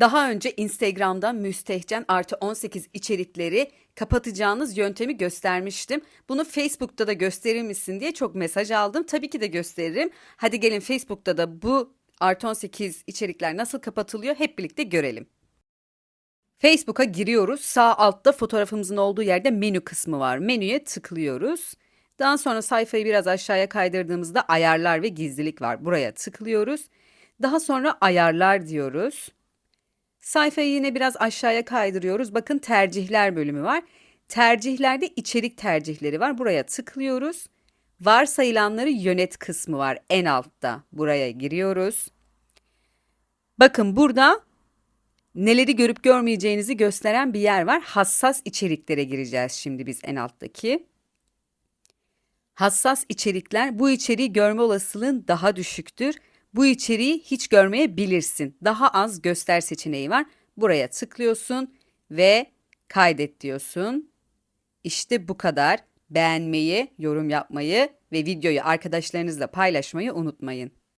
Daha önce Instagram'da müstehcen artı 18 içerikleri kapatacağınız yöntemi göstermiştim. Bunu Facebook'ta da gösterir misin diye çok mesaj aldım. Tabii ki de gösteririm. Hadi gelin Facebook'ta da bu artı 18 içerikler nasıl kapatılıyor hep birlikte görelim. Facebook'a giriyoruz. Sağ altta fotoğrafımızın olduğu yerde menü kısmı var. Menüye tıklıyoruz. Daha sonra sayfayı biraz aşağıya kaydırdığımızda ayarlar ve gizlilik var. Buraya tıklıyoruz. Daha sonra ayarlar diyoruz. Sayfayı yine biraz aşağıya kaydırıyoruz. Bakın tercihler bölümü var. Tercihlerde içerik tercihleri var. Buraya tıklıyoruz. Varsayılanları yönet kısmı var en altta. Buraya giriyoruz. Bakın burada neleri görüp görmeyeceğinizi gösteren bir yer var. Hassas içeriklere gireceğiz şimdi biz en alttaki. Hassas içerikler bu içeriği görme olasılığın daha düşüktür. Bu içeriği hiç görmeyebilirsin. Daha az göster seçeneği var. Buraya tıklıyorsun ve kaydet diyorsun. İşte bu kadar. Beğenmeyi, yorum yapmayı ve videoyu arkadaşlarınızla paylaşmayı unutmayın.